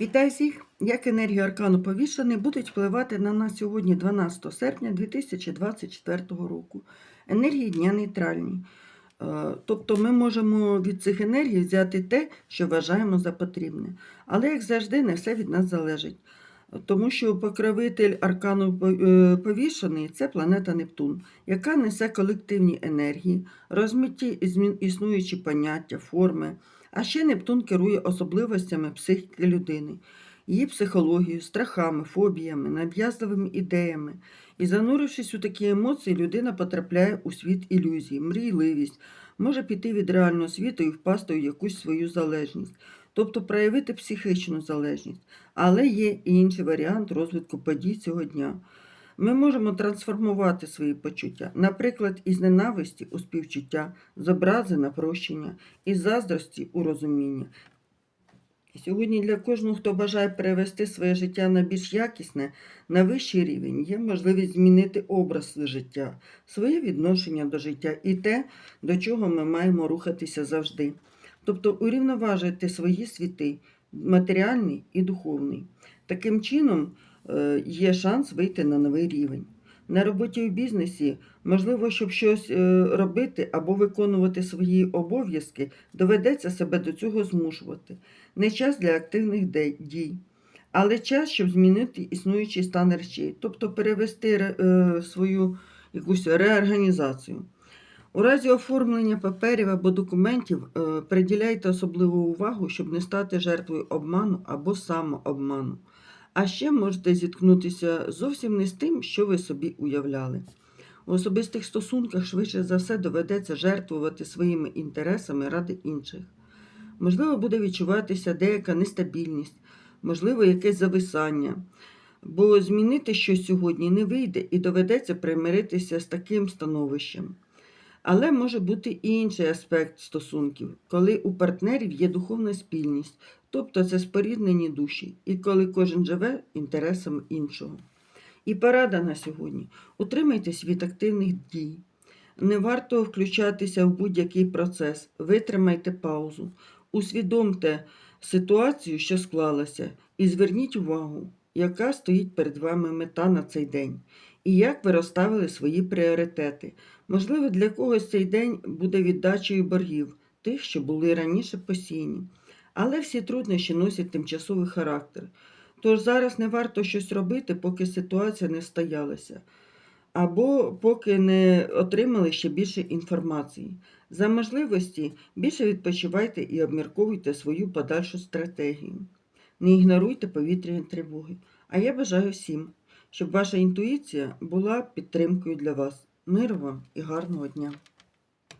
Вітаю всіх! Як енергія аркану повішений будуть впливати на нас сьогодні, 12 серпня 2024 року. Енергії дня нейтральні. Е, Тобто ми можемо від цих енергій взяти те, що вважаємо за потрібне. Але, як завжди, не все від нас залежить. Тому що покровитель аркану е, повішений це планета Нептун, яка несе колективні енергії, розмиті існуючі поняття, форми. А ще Нептун керує особливостями психіки людини, її психологією, страхами, фобіями, нав'язливими ідеями. І занурившись у такі емоції, людина потрапляє у світ ілюзій, мрійливість, може піти від реального світу і впасти у якусь свою залежність, тобто проявити психічну залежність. Але є і інший варіант розвитку подій цього дня. Ми можемо трансформувати свої почуття, наприклад, із ненависті у співчуття, з образи на прощення, із заздрості у розуміння. Сьогодні для кожного, хто бажає перевести своє життя на більш якісне, на вищий рівень, є можливість змінити образ життя, своє відношення до життя і те, до чого ми маємо рухатися завжди. Тобто урівноважити свої світи, матеріальний і духовний. Таким чином є шанс вийти на новий рівень. На роботі у бізнесі можливо, щоб щось е, робити або виконувати свої обов'язки, доведеться себе до цього змушувати. Не час для активних дій, але час, щоб змінити існуючий стан речей, тобто перевести е, свою якусь реорганізацію. У разі оформлення паперів або документів е, приділяйте особливу увагу, щоб не стати жертвою обману або самообману. А ще можете зіткнутися зовсім не з тим, що ви собі уявляли. У особистих стосунках швидше за все доведеться жертвувати своїми інтересами ради інших. Можливо, буде відчуватися деяка нестабільність, можливо, якесь зависання. Бо змінити щось сьогодні не вийде і доведеться примиритися з таким становищем. Але може бути і інший аспект стосунків, коли у партнерів є духовна спільність, тобто це споріднені душі, і коли кожен живе інтересом іншого. І порада на сьогодні: утримайтесь від активних дій. Не варто включатися в будь-який процес, витримайте паузу, усвідомте ситуацію, що склалася, і зверніть увагу, яка стоїть перед вами мета на цей день, і як ви розставили свої пріоритети. Можливо, для когось цей день буде віддачею боргів, тих, що були раніше посіяні. Але всі труднощі носять тимчасовий характер. Тож зараз не варто щось робити, поки ситуація не стоялася, або поки не отримали ще більше інформації. За можливості більше відпочивайте і обмірковуйте свою подальшу стратегію. Не ігноруйте повітряні тривоги. А я бажаю всім, щоб ваша інтуїція була підтримкою для вас. Миру вам і гарного дня!